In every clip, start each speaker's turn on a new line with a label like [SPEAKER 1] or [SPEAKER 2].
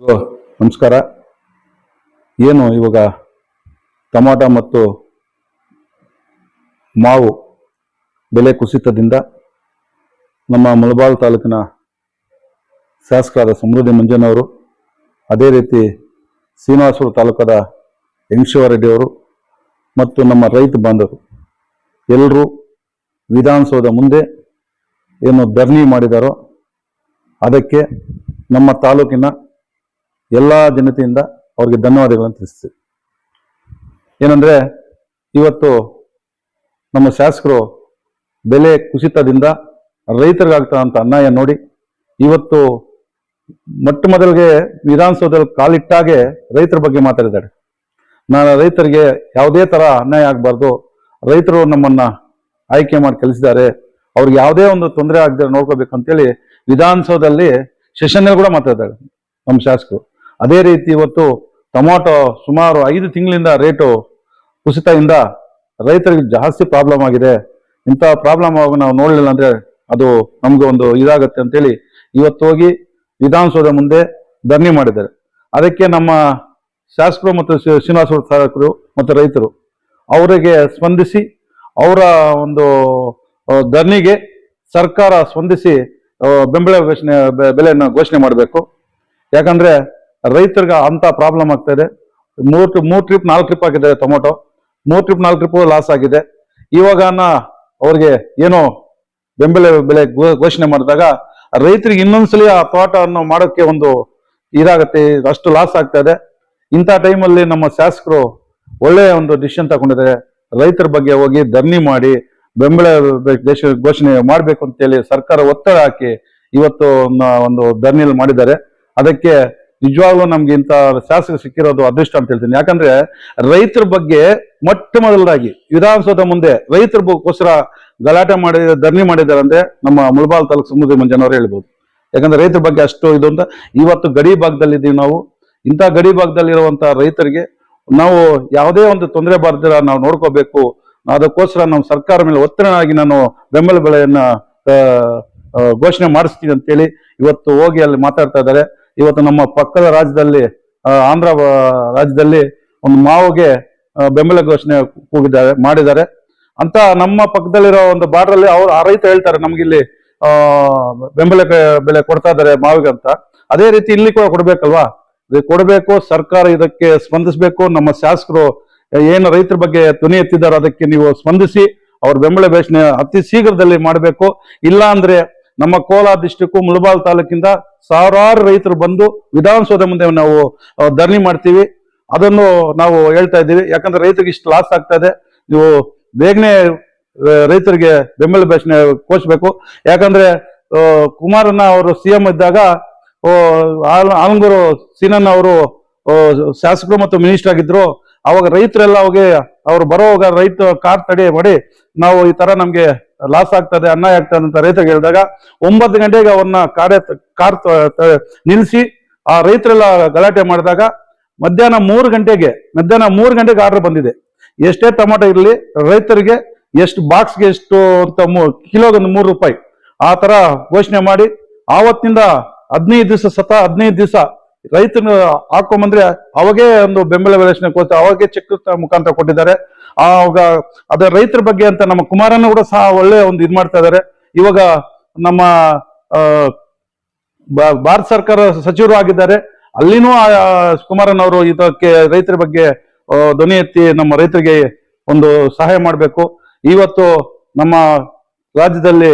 [SPEAKER 1] ನಮಸ್ಕಾರ. ಏನು ಇವಾಗ ಟೊಮಾಟೊ ಮತ್ತು ಮಾವು ಬೆಲೆ ಕುಸಿತದಿಂದ ನಮ್ಮ ಮಲಬಾರ್ ತಾಲೂಕಿನ ಶಾಸಕರಾದ ಸಮೃದ್ಧಿ ಮಂಜನವರು ಅದೇ ರೀತಿ ಶ್ರೀನಿವಾಸಪುರ ತಾಲೂಕಾದ ರೆಡ್ಡಿ ಅವರು ಮತ್ತು ನಮ್ಮ ರೈತ ಬಾಂಧವರು ಎಲ್ಲರೂ ವಿಧಾನಸೌಧ ಮುಂದೆ ಏನು ಧರಣಿ ಮಾಡಿದಾರೋ ಅದಕ್ಕೆ ನಮ್ಮ ತಾಲೂಕಿನ ಎಲ್ಲ ಜನತೆಯಿಂದ ಅವ್ರಿಗೆ ಧನ್ಯವಾದಗಳನ್ನು ತಿಳಿಸ್ತೀವಿ. ಏನಂದ್ರೆ, ಇವತ್ತು ನಮ್ಮ ಶಾಸಕರು ಬೆಲೆ ಕುಸಿತದಿಂದ ರೈತರಿಗಾಗ್ತಕ್ಕಂಥ ಅನ್ಯಾಯ ನೋಡಿ, ಇವತ್ತು ಮೊಟ್ಟ ಮೊದಲಿಗೆ ವಿಧಾನಸೌಧದಲ್ಲಿ ಕಾಲಿಟ್ಟಾಗೆ ರೈತರ ಬಗ್ಗೆ ಮಾತಾಡಿದ್ದಾರೆ. ನಾನು ರೈತರಿಗೆ ಯಾವುದೇ ತರ ಅನ್ಯಾಯ ಆಗಬಾರ್ದು, ರೈತರು ನಮ್ಮನ್ನ ಆಯ್ಕೆ ಮಾಡಿ ಕಲಿಸಿದ್ದಾರೆ ಅವ್ರಿಗೆ ಯಾವುದೇ ಒಂದು ತೊಂದರೆ ಆಗದೆ ನೋಡ್ಕೋಬೇಕು ಅಂತೇಳಿ ವಿಧಾನಸೌಧದಲ್ಲಿ ಸೆಷನ್ ಕೂಡ ಮಾತಾಡಿದ್ದಾರೆ ನಮ್ಮ ಶಾಸಕರು. ಅದೇ ರೀತಿ ಇವತ್ತು ಟೊಮೊಟೊ ಸುಮಾರು ಐದು ತಿಂಗಳಿಂದ ರೇಟು ಕುಸಿತದಿಂದ ರೈತರಿಗೆ ಜಾಸ್ತಿ ಪ್ರಾಬ್ಲಮ್ ಆಗಿದೆ. ಇಂಥ ಪ್ರಾಬ್ಲಮ್ ಆಗ ನಾವು ನೋಡಲಿಲ್ಲ ಅಂದ್ರೆ ಅದು ನಮಗೆ ಒಂದು ಇದಾಗತ್ತೆ ಅಂತೇಳಿ ಇವತ್ತು ಹೋಗಿ ವಿಧಾನಸೌಧ ಮುಂದೆ ಧರಣಿ ಮಾಡಿದ್ದಾರೆ. ಅದಕ್ಕೆ ನಮ್ಮ ಶಾಸಕರು ಮತ್ತು ಶ್ರೀ- ಶ್ರೀನಿವಾಸ ಶಾಸಕರು ಮತ್ತು ರೈತರು ಅವರಿಗೆ ಸ್ಪಂದಿಸಿ ಅವರ ಒಂದು ಧರಣಿಗೆ ಸರ್ಕಾರ ಸ್ಪಂದಿಸಿ ಬೆಂಬಲ ಘೋಷಣೆ ಬೆಲೆಯನ್ನು ಘೋಷಣೆ ಮಾಡಬೇಕು. ಯಾಕಂದ್ರೆ ರೈತರಿಗೆ ಅಂತ ಪ್ರಾಬ್ಲಮ್ ಆಗ್ತಾ ಇದೆ ಮೂರ್ ಮೂರ್ ಟ್ರಿಪ್ ನಾಲ್ಕು ಟ್ರಿಪ್ ಆಗಿದೆ ಟೊಮೊಟೊ. ಮೂರ್ ಟ್ರಿಪ್ ನಾಲ್ಕು ಟ್ರಿಪ್ ಲಾಸ್ ಆಗಿದೆ. ಇವಾಗ ಅವ್ರಿಗೆ ಏನೋ ಬೆಂಬಲ ಬೆಲೆ ಘೋಷಣೆ ಮಾಡಿದಾಗ ರೈತರಿಗೆ ಇನ್ನೊಂದ್ಸಲಿ ಆ ತೋಟವನ್ನು ಮಾಡೋಕೆ ಒಂದು ಇದಾಗತ್ತೆ, ಅಷ್ಟು ಲಾಸ್ ಆಗ್ತಾ ಇದೆ. ಇಂಥ ಟೈಮಲ್ಲಿ ನಮ್ಮ ಶಾಸಕರು ಒಳ್ಳೆಯ ಒಂದು ಡಿಸಿಷನ್ ತಗೊಂಡಿದ್ದಾರೆ. ರೈತರ ಬಗ್ಗೆ ಹೋಗಿ ಧರಣಿ ಮಾಡಿ ಬೆಂಬಲ ದೇಶ ಘೋಷಣೆ ಮಾಡಬೇಕು ಅಂತೇಳಿ ಸರ್ಕಾರ ಒತ್ತಡ ಹಾಕಿ ಇವತ್ತು ಒಂದು ಧರಣಿಯಲ್ಲಿ ಮಾಡಿದ್ದಾರೆ. ಅದಕ್ಕೆ ನಿಜವಾಗ್ಲೂ ನಮ್ಗೆ ಇಂತ ಶಾಸಕ ಸಿಕ್ಕಿರೋದು ಅದೃಷ್ಟ ಅಂತ ಹೇಳ್ತೀನಿ. ಯಾಕಂದ್ರೆ ರೈತರ ಬಗ್ಗೆ ಮೊಟ್ಟ ಮೊದಲದಾಗಿ ವಿಧಾನಸೌಧ ಮುಂದೆ ರೈತರ ಗೋಸ್ಕರ ಗಲಾಟೆ ಮಾಡಿ ಧರಣಿ ಮಾಡಿದ್ದಾರೆ ಅಂದ್ರೆ ನಮ್ಮ ಮುಳಬಾಲ್ ತಾಲೂಕು ಸಮುದ್ರ ಮಂಜನವರು ಹೇಳ್ಬೋದು. ಯಾಕಂದ್ರೆ ರೈತರ ಬಗ್ಗೆ ಅಷ್ಟು ಇದು ಅಂತ. ಇವತ್ತು ಗಡಿ ಭಾಗದಲ್ಲಿದ್ದೀವಿ ನಾವು. ಇಂಥ ಗಡಿ ಭಾಗದಲ್ಲಿರುವಂತ ರೈತರಿಗೆ ನಾವು ಯಾವುದೇ ಒಂದು ತೊಂದರೆ ಬಾರದಿರ ನಾವು ನೋಡ್ಕೋಬೇಕು. ಅದಕ್ಕೋಸ್ಕರ ನಮ್ಮ ಸರ್ಕಾರ ಮೇಲೆ ಒತ್ತಡನಾಗಿ ನಾನು ಬೆಂಬಲ ಆ, ಘೋಷಣೆ ಮಾಡಿಸ್ತೀನಿ ಅಂತೇಳಿ ಇವತ್ತು ಹೋಗಿ ಅಲ್ಲಿ ಮಾತಾಡ್ತಾ ಇದ್ದಾರೆ. ಇವತ್ತು ನಮ್ಮ ಪಕ್ಕದ ರಾಜ್ಯದಲ್ಲಿ ಆಂಧ್ರ ರಾಜ್ಯದಲ್ಲಿ ಒಂದು ಮಾವುಗೆ ಬೆಂಬಲ ಘೋಷಣೆ ಕೂಗಿದ್ದಾರೆ, ಮಾಡಿದ್ದಾರೆ. ಅಂತ ನಮ್ಮ ಪಕ್ಕದಲ್ಲಿರೋ ಒಂದು ಬಾರ್ಡರ್ ಅಲ್ಲಿ ಅವ್ರು, ಆ ರೈತ ಹೇಳ್ತಾರೆ, ನಮ್ಗಿಲ್ಲಿ, ಆ, ಬೆಂಬಲ ಬೆಲೆ ಕೊಡ್ತಾ ಇದ್ದಾರೆ ಮಾವಿಗೆ ಅಂತ. ಅದೇ ರೀತಿ ಇಲ್ಲಿ ಕೂಡ ಕೊಡ್ಬೇಕಲ್ವಾ? ಕೊಡಬೇಕು, ಸರ್ಕಾರ ಇದಕ್ಕೆ ಸ್ಪಂದಿಸಬೇಕು, ನಮ್ಮ ಶಾಸಕರು ಏನು ರೈತರ ಬಗ್ಗೆ ಧ್ವನಿ ಎತ್ತಿದ್ದಾರೋ ಅದಕ್ಕೆ ನೀವು ಸ್ಪಂದಿಸಿ, ಅವ್ರ ಬೆಂಬಲ ಘೋಷಣೆ ಅತಿ ಶೀಘ್ರದಲ್ಲಿ ಮಾಡಬೇಕು. ಇಲ್ಲ ಅಂದ್ರೆ ನಮ್ಮ ಕೋಲಾರ ಡಿಸ್ಟಿಕ್ ಮುಳಬಾಲ್ ತಾಲೂಕಿಂದ ಸಾವಿರಾರು ರೈತರು ಬಂದು ವಿಧಾನಸೌಧ ಮುಂದೆ ನಾವು ಧರಣಿ ಮಾಡ್ತೀವಿ. ಅದನ್ನು ನಾವು ಹೇಳ್ತಾ ಇದ್ದೀವಿ. ಯಾಕಂದ್ರೆ ರೈತರಿಗೆ ಇಷ್ಟು ಲಾಸ್ ಆಗ್ತಾ ಇದೆ. ನೀವು ಬೇಗನೆ ರೈತರಿಗೆ ಬೆಂಬಲ ಘೋಷಣೆ ಕೋಚಬೇಕು ಯಾಕಂದ್ರೆ ಕುಮಾರಣ್ಣ ಅವರು ಸಿಎಂ ಇದ್ದಾಗ ಆ, ಆಲ್- ಆಲಂಗೂರು ಸೀನಣ್ಣ ಅವರು ಶಾಸಕರು ಮತ್ತು ಮಿನಿಸ್ಟರ್ ಆಗಿದ್ರು. ಅವಾಗ ರೈತರೆಲ್ಲ ಅವಾಗ ಅವ್ರು ಬರೋವಾಗ ರೈತ ಕಾರ್ ತಡೆ ಮಾಡಿ ನಾವು ಈ ತರ ನಮ್ಗೆ ಲಾಸ್ ಆಗ್ತದೆ ಅನ್ನ ಆಗ್ತದೆ ಅಂತ ರೈತರಿಗೆ ಹೇಳಿದಾಗ ಒಂಬತ್ತು ಗಂಟೆಗೆ ಅವ್ರನ್ನ ಕಾರ್ಯ ಕಾರ್ ನಿಲ್ಲಿಸಿ ಆ ರೈತರೆಲ್ಲ ಗಲಾಟೆ ಮಾಡಿದಾಗ ಮಧ್ಯಾಹ್ನ ಮೂರು ಗಂಟೆಗೆ, ಮಧ್ಯಾಹ್ನ ಮೂರು ಗಂಟೆಗೆ ಆರ್ಡರ್ ಬಂದಿದೆ. ಎಷ್ಟೇ ಟೊಮಾಟೊ ಇರಲಿ, ರೈತರಿಗೆ ಎಷ್ಟು ಬಾಕ್ಸ್ಗೆ ಎಷ್ಟು ಅಂತ ಮೂ ಕಿಲೋಗೊಂದು ಮೂರು ರೂಪಾಯಿ. ಆ ಥರ ಘೋಷಣೆ ಮಾಡಿ, ಆವತ್ತಿಂದ ಹದಿನೈದು ದಿವಸ, ಸತ ಹದಿನೈದು ದಿವಸ ರೈತನ ಹಾಕೊಂಬಂದ್ರೆ ಅವಾಗೇ ಒಂದು ಬೆಂಬಲ ಬೆಲೆಷಣೆ ಕೊಟ್ಟು ಅವಾಗೇ ಚೆಕ್ ಮುಖಾಂತರ ಕೊಟ್ಟಿದ್ದಾರೆ. ಆವಾಗ ಅದ ರೈತರ ಬಗ್ಗೆ ಅಂತ ನಮ್ಮ ಕುಮಾರನ ಕೂಡ ಸಹ ಒಳ್ಳೆ ಒಂದು ಇದು ಮಾಡ್ತಾ ಇದ್ದಾರೆ ಇವಾಗ ನಮ್ಮ ಭಾರತ ಸರ್ಕಾರ ಸಚಿವರು ಆಗಿದ್ದಾರೆ. ಅಲ್ಲಿನೂ ಆ, ಅವರು ಇದಕ್ಕೆ ರೈತರ ಬಗ್ಗೆ ಧ್ವನಿ ಎತ್ತಿ ನಮ್ಮ ರೈತರಿಗೆ ಒಂದು ಸಹಾಯ ಮಾಡಬೇಕು. ಇವತ್ತು ನಮ್ಮ ರಾಜ್ಯದಲ್ಲಿ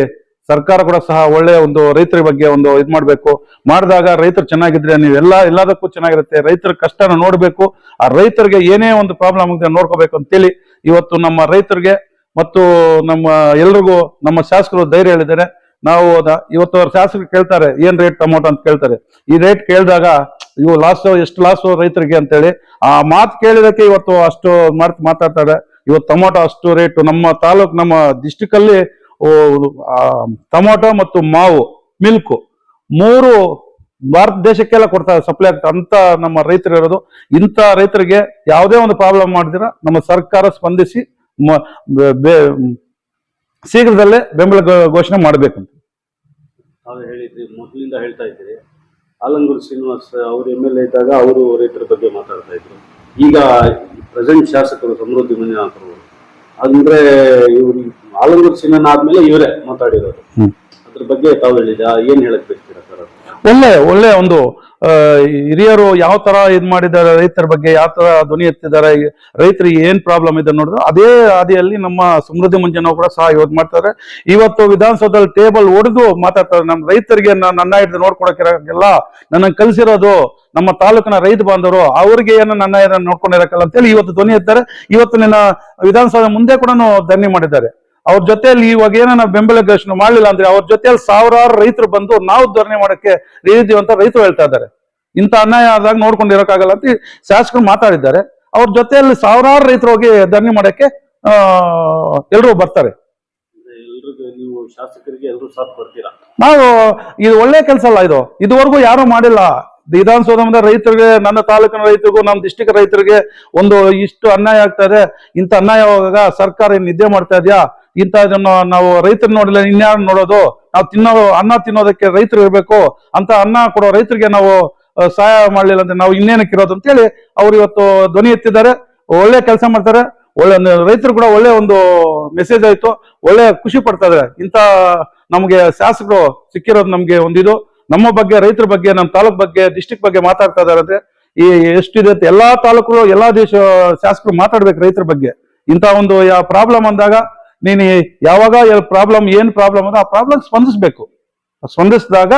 [SPEAKER 1] ಸರ್ಕಾರ ಕೂಡ ಸಹ ಒಳ್ಳೆಯ ಒಂದು ರೈತರ ಬಗ್ಗೆ ಒಂದು ಇದು ಮಾಡಬೇಕು. ಮಾಡಿದಾಗ ರೈತರು ಚೆನ್ನಾಗಿದ್ರೆ ನೀವೆಲ್ಲ ಎಲ್ಲದಕ್ಕೂ ಚೆನ್ನಾಗಿರುತ್ತೆ. ರೈತರ ಕಷ್ಟನ ನೋಡಬೇಕು. ಆ ರೈತರಿಗೆ ಏನೇ ಒಂದು ಪ್ರಾಬ್ಲಮ್ ಆಗಿದೆ ನೋಡ್ಕೋಬೇಕು ಅಂತೇಳಿ ಇವತ್ತು ನಮ್ಮ ರೈತರಿಗೆ ಮತ್ತು ನಮ್ಮ ಎಲ್ರಿಗೂ ನಮ್ಮ ಶಾಸಕರು ಧೈರ್ಯ ಹೇಳಿದ್ದಾರೆ. ನಾವು ಇವತ್ತು ಅವ್ರ ಶಾಸಕರು ಕೇಳ್ತಾರೆ, ಏನ್ ರೇಟ್ ಟೊಮೊಟೊ ಅಂತ ಕೇಳ್ತಾರೆ. ಈ ರೇಟ್ ಕೇಳಿದಾಗ ಇವು ಲಾಸ್ ಎಷ್ಟು ಲಾಸ್ ರೈತರಿಗೆ ಅಂತೇಳಿ. ಆ ಮಾತು ಕೇಳಿದಕ್ಕೆ ಇವತ್ತು ಅಷ್ಟು ಮಾತು ಮಾತಾಡ್ತಾರೆ. ಇವತ್ತು ಟೊಮೊಟೊ ಅಷ್ಟು ರೇಟು ನಮ್ಮ ತಾಲೂಕು, ನಮ್ಮ ಡಿಸ್ಟಿಕ್ ಅಲ್ಲಿ ಟೊಮೊಟೊ ಮತ್ತು ಮಾವು, ಮಿಲ್ಕು ಮೂರು ಭಾರತ ದೇಶಕ್ಕೆಲ್ಲ ಕೊಡ್ತಾರೆ ಸಪ್ಲೈ ಆಗ್ತಾ ಅಂತ ನಮ್ಮ ರೈತರು ಇರೋದು ಇಂಥ ರೈತರಿಗೆ ಯಾವುದೇ ಒಂದು ಪ್ರಾಬ್ಲಮ್ ಮಾಡಿದಿರ ನಮ್ಮ ಸರ್ಕಾರ ಸ್ಪಂದಿಸಿ ಶೀಘ್ರದಲ್ಲೇ ಬೆಂಬಲ ಘೋಷಣೆ ಮಾಡಬೇಕು
[SPEAKER 2] ತಾವು ಹೇಳಿದ್ರಿ, ಮೊದಲಿಂದ ಹೇಳ್ತಾ ಇದ್ರಿ ಆಲಂಗೂರು ಶ್ರೀನಿವಾಸ್ ಅವರು ಎಂ ಎಲ್ ಎ ಇದ್ದಾಗ ಅವರು ರೈತರ ಬಗ್ಗೆ ಮಾತಾಡ್ತಾ ಇದ್ರು. ಈಗ ಪ್ರೆಸೆಂಟ್ ಶಾಸಕರು ಸಮೃದ್ಧಿ ಮಂಜುನಾಥ್ ಅವರು ಅಂದ್ರೆ ಇವ್ರು ಆಲಂಗೂರ್ ಸಿನಿಮಾ ಆದ್ಮೇಲೆ ಇವರೇ ಮಾತಾಡಿರೋದು. ಅದ್ರ ಬಗ್ಗೆ ತಾವು ಹೇಳಿದ ಏನ್ ಹೇಳಕ್ ಬೇಕಿರ ಸರ್ ಅದು?
[SPEAKER 1] ಒಳ್ಳೆ ಒಳ್ಳೆ ಒಂದು ಹಿರಿಯರು ಯಾವ ತರ ಇದ್ ಮಾಡಿದ್ದಾರೆ, ರೈತರ ಬಗ್ಗೆ ಯಾವ ತರ ಧ್ವನಿ ಎತ್ತಿದ್ದಾರೆ, ರೈತರಿಗೆ ಏನ್ ಪ್ರಾಬ್ಲಮ್ ಇದೆ ನೋಡಿದ್ರೆ ಅದೇ ಹಾದಿಯಲ್ಲಿ ನಮ್ಮ ಸಮೃದ್ಧಿ ಮುಂಜಾನೆ ಕೂಡ ಸಹ ಇವತ್ತು ಮಾಡ್ತಾರೆ. ಇವತ್ತು ವಿಧಾನಸೌಧದಲ್ಲಿ ಟೇಬಲ್ ಹೊಡೆದು ಮಾತಾಡ್ತಾರೆ ನಮ್ಮ ರೈತರಿಗೆ ನಾನು ನನ್ನ ಹಿಡಿದು ನೋಡ್ಕೊಡಕ್ಕಿರಕ್ಕೆಲ್ಲ ನನ್ನ ಕಲಿಸಿರೋದು ನಮ್ಮ ತಾಲೂಕಿನ ರೈತ ಬಾಂಧವರು, ಅವ್ರಿಗೆ ಏನು ನನ್ನ ನೋಡ್ಕೊಂಡಿರಕ್ಕಲ್ಲ ಅಂತೇಳಿ ಇವತ್ತು ಧ್ವನಿ ಎತ್ತಾರೆ. ಇವತ್ತು ನಿನ್ನ ವಿಧಾನಸೌಧ ಮುಂದೆ ಕೂಡ ಧರಣಿ ಮಾಡಿದ್ದಾರೆ. ಅವ್ರ ಜೊತೆಯಲ್ಲಿ ಇವಾಗ ಏನ ಬೆಂಬಲ ಘೋಷಣೆ ಮಾಡಲಿಲ್ಲ ಅಂದ್ರೆ ಅವ್ರ ಜೊತೆಯಲ್ಲಿ ಸಾವಿರಾರು ರೈತರು ಬಂದು ನಾವು ಧರಣಿ ಮಾಡಕ್ಕೆ ಇಳಿದೀವಿ ಅಂತ ರೈತರು ಹೇಳ್ತಾ ಇದ್ದಾರೆ. ಇಂಥ ಅನ್ಯಾಯ ಆದಾಗ ನೋಡ್ಕೊಂಡಿರೋಕ್ಕಾಗಲ್ಲ ಅಂತ ಶಾಸಕರು ಮಾತಾಡಿದ್ದಾರೆ. ಅವ್ರ ಜೊತೆಯಲ್ಲಿ ಸಾವಿರಾರು ರೈತರು ಹೋಗಿ ಧರಣಿ ಮಾಡಕ್ಕೆ ಎಲ್ಲರೂ ಬರ್ತಾರೆ.
[SPEAKER 2] ನೀವು ಶಾಸಕರಿಗೆ
[SPEAKER 1] ಇದು ಒಳ್ಳೆ ಕೆಲಸ ಅಲ್ಲ ಇದು. ಇದುವರೆಗೂ ಯಾರು ಮಾಡಿಲ್ಲ. ವಿಧಾನಸೌಧದ ರೈತರಿಗೆ ನನ್ನ ತಾಲೂಕಿನ ರೈತರಿಗೂ ನಮ್ಮ ಡಿಸ್ಟಿಕ್ ರೈತರಿಗೆ ಒಂದು ಇಷ್ಟು ಅನ್ಯಾಯ ಆಗ್ತಾ ಇದೆ. ಇಂಥ ಅನ್ಯಾಯವಾಗ ಸರ್ಕಾರ ಏನ್ ನಿದ್ದೆ ಮಾಡ್ತಾ ಇದೆಯಾ? ಇದನ್ನ ನಾವು ರೈತರು ನೋಡಿಲ್ಲ, ಇನ್ಯಾರು ನೋಡೋದು? ನಾವು ತಿನ್ನೋ ಅನ್ನ ತಿನ್ನೋದಕ್ಕೆ ರೈತರು ಇರಬೇಕು ಅಂತ ಅನ್ನ ಕೊಡೋ ರೈತರಿಗೆ ನಾವು ಸಹಾಯ ಮಾಡಲಿಲ್ಲ ಅಂದ್ರೆ ನಾವು ಇನ್ನೇನಕ್ಕೆ ಇರೋದು ಅಂತೇಳಿ ಅವ್ರು ಇವತ್ತು ಧ್ವನಿ ಎತ್ತಿದ್ದಾರೆ. ಒಳ್ಳೆ ಕೆಲಸ ಮಾಡ್ತಾರೆ. ಒಳ್ಳೆ ರೈತರು ಕೂಡ ಒಳ್ಳೆ ಒಂದು ಮೆಸೇಜ್ ಆಯ್ತು. ಒಳ್ಳೆ ಖುಷಿ ಪಡ್ತಾ ಇದಾರೆ ಇಂಥ ನಮಗೆ ಶಾಸಕರು ಸಿಕ್ಕಿರೋದು ನಮ್ಗೆ ಒಂದಿದು. ನಮ್ಮ ಬಗ್ಗೆ, ರೈತರ ಬಗ್ಗೆ, ನಮ್ಮ ತಾಲೂಕ್ ಬಗ್ಗೆ ಡಿಸ್ಟಿಕ್ ಬಗ್ಗೆ ಮಾತಾಡ್ತಾ ಇದಾರೆ ಅಂದ್ರೆ ಈ ಎಷ್ಟಿದೆ ಅಂತ ಎಲ್ಲಾ ತಾಲೂಕು ಎಲ್ಲಾ ದೇಶ ಶಾಸಕರು ಮಾತಾಡ್ಬೇಕು ರೈತರ ಬಗ್ಗೆ. ಇಂಥ ಒಂದು ಪ್ರಾಬ್ಲಮ್ ಅಂದಾಗ ನೀನು ಯಾವಾಗ ಪ್ರಾಬ್ಲಮ್ ಏನು ಪ್ರಾಬ್ಲಮ್ ಅದ ಆ ಪ್ರಾಬ್ಲಮ್ ಸ್ಪಂದಿಸ್ಬೇಕು. ಸ್ಪಂದಿಸಿದಾಗ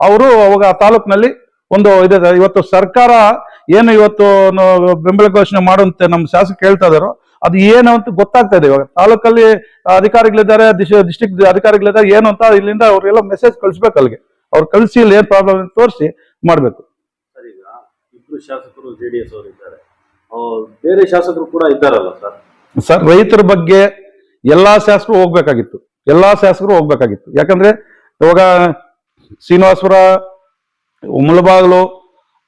[SPEAKER 1] ಅವರು ಅವಾಗ ಆ ತಾಲೂಕಿನಲ್ಲಿ ಒಂದು ಇದೆ ಇವತ್ತು ಸರ್ಕಾರ ಏನು ಇವತ್ತು ಬೆಂಬಲ ಘೋಷಣೆ ಮಾಡುವಂತೆ ನಮ್ಮ ಶಾಸಕ ಹೇಳ್ತಾ ಇದಾರೋ ಅದು ಏನು ಅಂತ ಗೊತ್ತಾಗ್ತಾ ಇದೆ ಇವಾಗ. ತಾಲೂಕಲ್ಲಿ ಅಧಿಕಾರಿಗಳಿದ್ದಾರೆ ಡಿಸ್ಟಿಕ್ ಅಧಿಕಾರಿಗಳಿದ್ದಾರೆ ಏನು ಅಂತ ಇಲ್ಲಿಂದ ಅವ್ರಿಗೆಲ್ಲ ಮೆಸೇಜ್ ಕಳಿಸ್ಬೇಕು ಅಲ್ಲಿಗೆ. ಅವ್ರು ಕಳಿಸಿ ಇಲ್ಲಿ ಏನು ಪ್ರಾಬ್ಲಮ್ ಅಂತ ತೋರಿಸಿ ಮಾಡಬೇಕು.
[SPEAKER 2] ಸರ್ ಈಗ ಇಬ್ರು ಶಾಸಕರು ಜೆ ಡಿ ಎಸ್ ಅವರು ಇದ್ದಾರೆ. ಬೇರೆ ಶಾಸಕರು ಕೂಡ ಇದ್ದಾರಲ್ಲ ಸರ್?
[SPEAKER 1] ಸರ್ ರೈತರ ಬಗ್ಗೆ ಎಲ್ಲಾ ಶಾಸಕರು ಹೋಗ್ಬೇಕಾಗಿತ್ತು. ಎಲ್ಲಾ ಶಾಸಕರು ಹೋಗ್ಬೇಕಾಗಿತ್ತು. ಯಾಕಂದ್ರೆ ಇವಾಗ ಶ್ರೀನಿವಾಸಪುರ ಮುಳಬಾಗಿಲು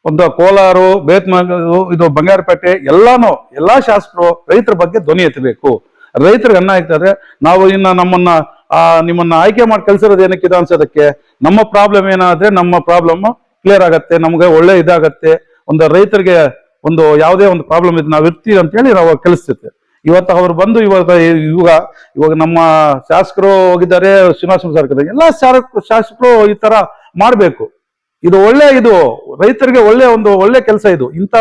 [SPEAKER 1] ಒಂದು ಕೋಲಾರು, ಬೇತ್ಮಗಲು, ಇದು ಬಂಗಾರಪೇಟೆ ಎಲ್ಲಾನು, ಎಲ್ಲಾ ಶಾಸಕರು ರೈತರ ಬಗ್ಗೆ ಧ್ವನಿ ಎತ್ತಬೇಕು. ರೈತರಿಗೆ ಅನ್ನ ಆಗ್ತದೆ. ನಾವು ಇನ್ನ ನಮ್ಮನ್ನ, ಆ, ನಿಮ್ಮನ್ನ ಆಯ್ಕೆ ಮಾಡಿ ಕಲ್ಸಿರೋದು ಏನಕ್ಕೆ ಇದು ಅನ್ಸೋದಕ್ಕೆ, ನಮ್ಮ ಪ್ರಾಬ್ಲಮ್ ಏನಾದ್ರೆ ನಮ್ಮ ಪ್ರಾಬ್ಲಮ್ ಕ್ಲಿಯರ್ ಆಗತ್ತೆ, ನಮ್ಗೆ ಒಳ್ಳೆ ಇದಾಗತ್ತೆ. ಒಂದು ರೈತರಿಗೆ ಒಂದು ಯಾವುದೇ ಒಂದು ಪ್ರಾಬ್ಲಮ್ ಇದು ನಾವು ಇರ್ತೀವಿ ಅಂತ ಹೇಳಿ ನಾವು ಕಲಿಸ್ತೇವೆ ಇವತ್ತು ಅವರು ಬಂದು ಇವಾಗ ಇವಾಗ ಇವಾಗ ನಮ್ಮ ಶಾಸಕರು ಹೋಗಿದ್ದಾರೆ ಶ್ರೀನಿವಾಸ ಸರ್ಕಾರ ಎಲ್ಲ ಶಾಸಕ ಶಾಸಕರು ಈ ತರ ಮಾಡಬೇಕು. ಇದು ಒಳ್ಳೆ ಇದು ರೈತರಿಗೆ ಒಳ್ಳೆ ಒಂದು ಒಳ್ಳೆ ಕೆಲಸ ಇದು. ಇಂಥ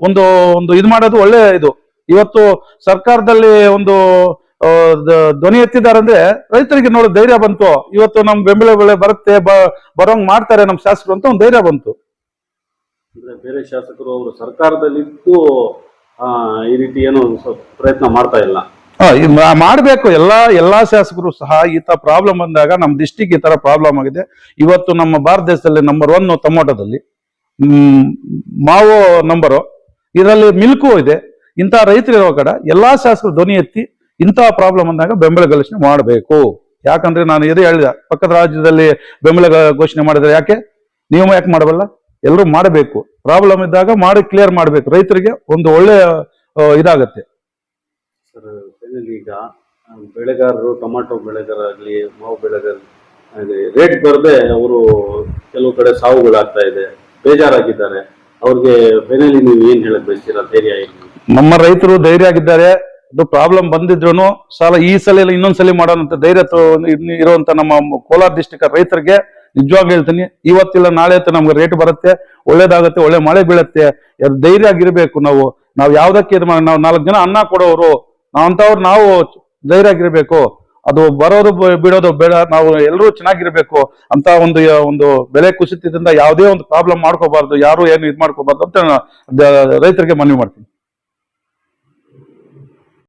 [SPEAKER 1] ಒಂದು ಒಂದು ಇದು ಮಾಡೋದು ಒಳ್ಳೆ ಇದು. ಇವತ್ತು ಸರ್ಕಾರದಲ್ಲಿ ಒಂದು ಧ್ವನಿ ಎತ್ತಿದ್ದಾರೆ ಅಂದ್ರೆ ರೈತರಿಗೆ ನೋಡಿ ಧೈರ್ಯ ಬಂತು. ಇವತ್ತು ನಮ್ ಬೆಂಬಲ ಬೆಳೆ ಬರುತ್ತೆ ಬರೋಂಗ್ ಮಾಡ್ತಾರೆ ನಮ್ ಶಾಸಕರು ಅಂತ ಒಂದು ಧೈರ್ಯ ಬಂತು.
[SPEAKER 2] ಬೇರೆ ಶಾಸಕರು ಅವರು ಸರ್ಕಾರದಲ್ಲಿದ್ದು ಆ, ಈ ರೀತಿ ಏನು ಪ್ರಯತ್ನ ಮಾಡ್ತಾ ಇಲ್ಲ.
[SPEAKER 1] ಮಾಡಬೇಕು. ಎಲ್ಲ, ಎಲ್ಲಾ ಶಾಸಕರು ಸಹ ಈ ತರ ಪ್ರಾಬ್ಲಮ್ ಬಂದಾಗ ನಮ್ಮ ಡಿಸ್ಟಿಕ್ ಈ ತರ ಪ್ರಾಬ್ಲಮ್ ಆಗಿದೆ. ಇವತ್ತು ನಮ್ಮ ಭಾರತ ದೇಶದಲ್ಲಿ ನಂಬರ್ ಒನ್ ಟೊಮೊಟೊದಲ್ಲಿ ಮಾವು ನಂಬರು ಇದರಲ್ಲಿ ಮಿಲ್ಕು ಇದೆ. ಇಂಥ ರೈತರಿರೋ ಕಡೆ ಎಲ್ಲಾ ಶಾಸಕರು ಧ್ವನಿ ಎತ್ತಿ ಇಂತಹ ಪ್ರಾಬ್ಲಮ್ ಬಂದಾಗ ಬೆಂಬಲ ಘೋಷಣೆ ಮಾಡಬೇಕು. ಯಾಕಂದ್ರೆ ನಾನು ಇದೇ ಹೇಳಿದೆ, ಪಕ್ಕದ ರಾಜ್ಯದಲ್ಲಿ ಬೆಂಬಲ ಘೋಷಣೆ ಮಾಡಿದ್ರೆ ಯಾಕೆ? ನೀವು ಯಾಕೆ ಮಾಡಬಲ್ಲ? ಎಲ್ಲರೂ ಮಾಡಬೇಕು. ಪ್ರಾಬ್ಲಮ್ ಇದ್ದಾಗ ಮಾಡಿ ಕ್ಲಿಯರ್ ಮಾಡಬೇಕು. ರೈತರಿಗೆ ಒಂದು ಒಳ್ಳೆ ಆ, ಇದಾಗತ್ತೆ.
[SPEAKER 2] ಸರ್ ಈಗ ಬೆಳೆಗಾರರು ಟೊಮಾಟೊ ಬೆಳೆಗಾರಾಗಲಿ ಮಾವು ಬೆಳೆಗಾರ ರೇಟ್ ಬರದೆ ಅವರು ಕೆಲವು ಕಡೆ ಸಾವುಗಳಾಗ್ತಾ ಇದೆ ಬೇಜಾರಾಗಿದ್ದಾರೆ. ಅವ್ರಿಗೆ ಫೈನಲಿ ನೀವು ಏನ್ ಹೇಳಕ್ ಬಯಸ್ತೀರಾ? ಧೈರ್ಯ
[SPEAKER 1] ನಮ್ಮ ರೈತರು ಧೈರ್ಯ ಆಗಿದ್ದಾರೆ. ಅದು ಪ್ರಾಬ್ಲಮ್ ಬಂದಿದ್ರು ಸಾಲ ಈ ಸಲ ಇಲ್ಲ ಮಾಡೋಣ ಧೈರ್ಯ ಇರುವಂತ ನಮ್ಮ ಕೋಲಾರ ಡಿಸ್ಟಿಕ್ ರೈತರಿಗೆ ನಿಜವಾಗ್ಲೂ ಹೇಳ್ತೀನಿ, ಇವತ್ತಿಲ್ಲ, ನಾಳೆ ಅಂತ ನಮ್ಗೆ ರೇಟ್ ಬರುತ್ತೆ, ಒಳ್ಳೇದಾಗುತ್ತೆ, ಒಳ್ಳೆ ಮಳೆ ಬೀಳತ್ತೆ ಧೈರ್ಯ ಆಗಿರ್ಬೇಕು ನಾವು. ನಾವು ಯಾವ್ದಕ್ಕೆ ಇದು ನಾವು ನಾಲ್ಕು ಜನ ಅನ್ನ ಕೊಡೋರು ನಾವಂತವ್ರು ನಾವು ಧೈರ್ಯ ಆಗಿರ್ಬೇಕು. ಅದು ಬರೋದು ಬಿಡೋದು ಬೇಡ, ನಾವು ಎಲ್ಲರೂ ಚೆನ್ನಾಗಿರ್ಬೇಕು ಅಂತ ಒಂದು ಒಂದು ಬೆಲೆ ಕುಸಿತದಿಂದ ಯಾವುದೇ ಒಂದು ಪ್ರಾಬ್ಲಮ್ ಮಾಡ್ಕೋಬಾರ್ದು, ಯಾರು ಏನು ಇದು ಮಾಡ್ಕೋಬಾರ್ದು ಅಂತ ರೈತರಿಗೆ ಮನವಿ ಮಾಡ್ತೀನಿ.